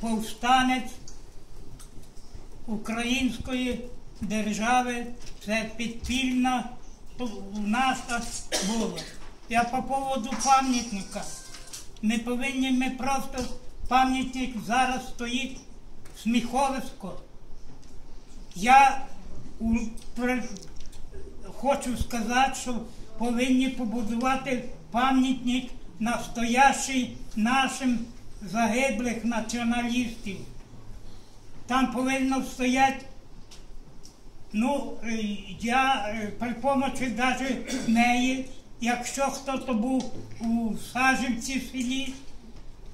повстанець української держави, це підпільна наша була. Я по поводу пам'ятника. Не повинні ми просто пам'ятник зараз стоїть сміховисько. Я у, при- хочу сказати, що повинні побудувати пам'ятник настоящий нашим загиблих націоналістів. Там повинно стояти, ну, е, я е, при помочі навіть неї, якщо хто то був у Сажівці селі,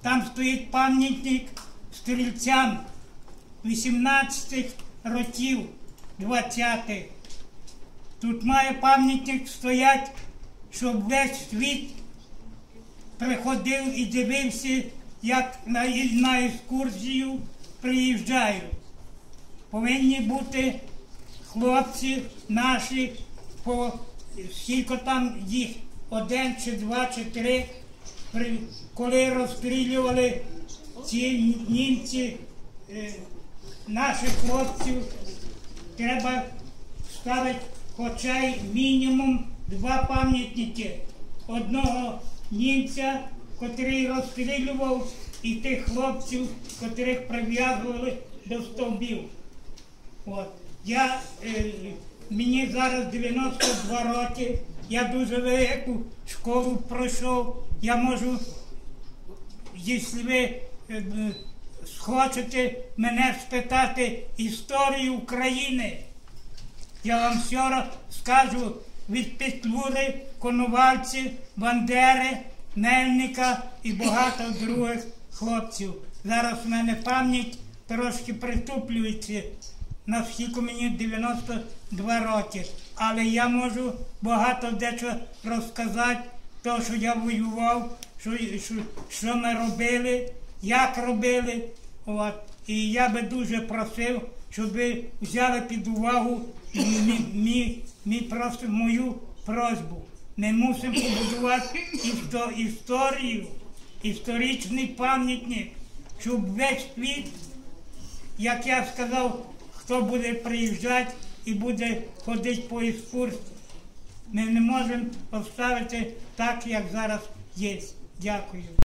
там стоїть пам'ятник стрільцям 18 років 20-х. Тут має пам'ятник стоять, щоб весь світ приходив і дивився, як на, на екскурсію приїжджають. Повинні бути хлопці наші, по скільки там їх, один чи два чи три, коли розстрілювали ці німці е, наших хлопців, треба ставити хоча й мінімум два пам'ятники. Одного німця, котрий розстрілював, і тих хлопців, котрих прив'язували до стовбів. От. Я, е, мені зараз 92 роки, я дуже велику школу пройшов. Я можу, якщо ви е, е, схочете мене спитати історію України, я вам все скажу від Петлюри, Коновальці, Бандери, Мельника і багато других хлопців. Зараз в мене пам'ять трошки притуплюється, наскільки мені 92 роки. Але я можу багато дечого розказати, то, що я воював, що, що, що ми робили, як робили. От. І я би дуже просив, щоб ви взяли під увагу мі, мі, мі просто мою просьбу. Ми мусимо побудувати істо, історію, історичний пам'ятник, щоб весь світ, як я сказав, хто буде приїжджати і буде ходити по екскурсії. Ми не можемо поставити так, як зараз є. Дякую.